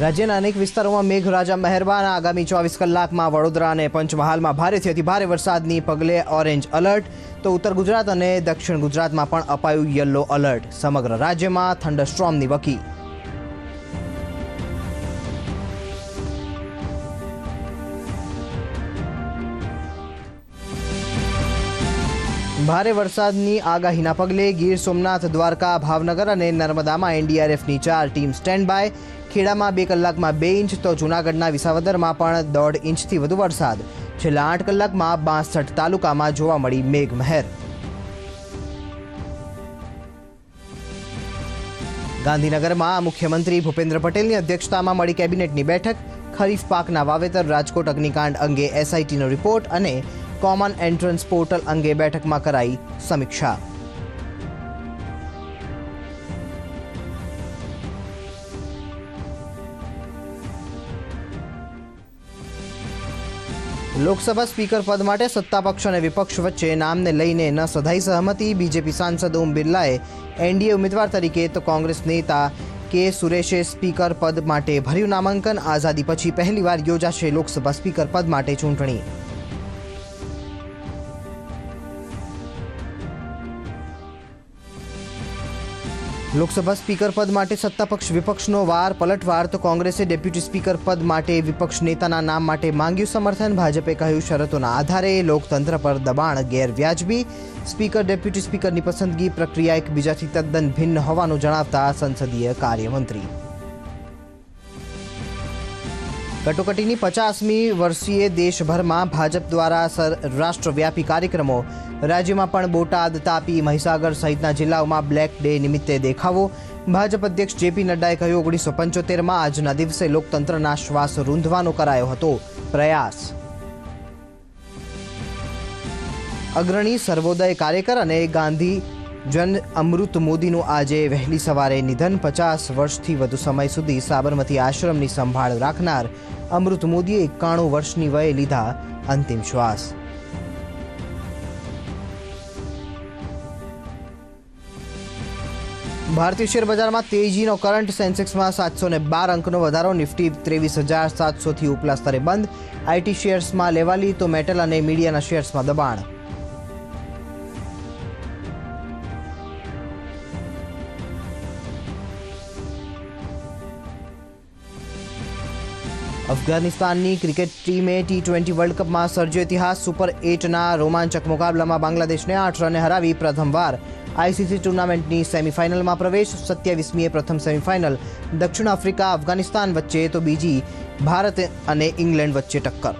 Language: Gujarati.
રાજ્યના અનેક વિસ્તારોમાં મેઘરાજા મહેરબાન આગામી ચોવીસ કલાકમાં વડોદરા અને પંચમહાલમાં ભારેથી અતિ ભારે વરસાદની પગલે ઓરેન્જ એલર્ટ તો ઉત્તર ગુજરાત અને દક્ષિણ ગુજરાતમાં પણ અપાયું યલો એલર્ટ સમગ્ર રાજ્યમાં થંડરસ્ટ્રોમની વકી. ભારે વરસાદની આગાહીના પગલે ગીર સોમનાથ, દ્વારકા, ભાવનગર અને નર્મદામાં એનડીઆરએફની ચાર ટીમ સ્ટેન્ડ બાય ખેડામાં બે કલાકમાં બે ઇંચ તો જૂનાગઢના વિસાવદરમાં પણ દોઢ ઇંચથી વધુ વરસાદ. છેલ્લા આઠ કલાકમાં બાસઠ તાલુકામાં જોવા મળી મેઘમહેર. ગાંધીનગરમાં મુખ્યમંત્રી ભૂપેન્દ્ર પટેલની અધ્યક્ષતામાં મળી કેબિનેટની બેઠક. ખરીફ પાકના વાવેતર, રાજકોટ, અગ્નિકાંડ અંગે એસઆઈટીનો રિપોર્ટ અને કોમન એન્ટ્રન્સ પોર્ટલ અંગે બેઠકમાં કરાઈ સમીક્ષા. લોકસભા સ્પીકર પદ માટે સત્તાપક્ષ અને વિપક્ષ વચ્ચે નામને લઈને ન સધાઈ સહમતિ બીજેપી સાંસદ ઓમ બિરલાએ એનડીએ ઉમેદવાર તરીકે તો કોંગ્રેસ નેતા કે સુરેશે સ્પીકર પદ માટે ભર્યું નામાંકન આઝાદી પછી પહેલીવાર યોજાશે લોકસભા સ્પીકર પદ માટે ચૂંટણી. લોકસભા સ્પીકર પદ માટે સત્તાપક્ષ વિપક્ષનો વાર પલટવાર તો કોંગ્રેસે ડેપ્યુટી સ્પીકર પદ માટે વિપક્ષ નેતાના નામ માટે માંગ્યું સમર્થન. ભાજપે કહ્યું શરતોના આધારે લોકતંત્ર પર દબાણ ગેરવ્યાજબી. સ્પીકર, ડેપ્યુટી સ્પીકરની પસંદગી પ્રક્રિયા એકબીજાથી તદ્દન ભિન્ન હોવાનું જણાવતા સંસદીય કાર્યમંત્રી કટોકટીની પચાસમી વર્ષીય દેશભરમાં ભાજપ દ્વારા રાષ્ટ્રવ્યાપી કાર્યક્રમો. રાજ્યમાં પણ બોટાદ, તાપી, મહીસાગર સહિતના જિલ્લાઓમાં બ્લેક ડે નિમિત્તે દેખાવો. ભાજપ અધ્યક્ષ જેપી નડ્ડાએ કહ્યું, ઓગણીસો પંચોતેરમાં આજના દિવસે લોકતંત્રના શ્વાસ રૂંધવાનો કરાયો હતો. પ્રયાસ. અગ્રણી સર્વોદય કાર્યકર અને ગાંધી જન અમૃત મોદીનું આજે વહેલી સવારે નિધન. પચાસ વર્ષથી વધુ સમય સુધી સાબરમતી આશ્રમની સંભાળ રાખનાર અમૃત મોદીએ એકાણું વર્ષની વયે લીધા અંતિમ શ્વાસ. ભારતીય શેર બજારમાં તેજીનો કરંટ સેન્સેક્સમાં સાતસો ને બાર અંકનો વધારો. નિફ્ટી ત્રેવીસ હજાર સાતસોથી ઉપલા સ્તરે બંધ. આઈટી શેર્સમાં લેવાલી તો મેટલ અને મીડિયાના શેર્સમાં દબાણ. અફઘાનિસ્તાનની ક્રિકેટ ટીમે ટી ટ્વેન્ટી વર્લ્ડ કપમાં સર્જ્યો ઇતિહાસ સુપર એટના રોમાંચક મુકાબલામાં બાંગ્લાદેશને આઠ રને હરાવી પ્રથમવાર. આઈસીસી ટુર્નામેન્ટની સેમીફાઇનલમાં પ્રવેશ, સત્યાવીસમીએ પ્રથમ સેમીફાઇનલ. દક્ષિણ આફ્રિકા, અફઘાનિસ્તાન વચ્ચે, તો બીજી ભારત અને ઇંગ્લેન્ડ વચ્ચે ટક્કર.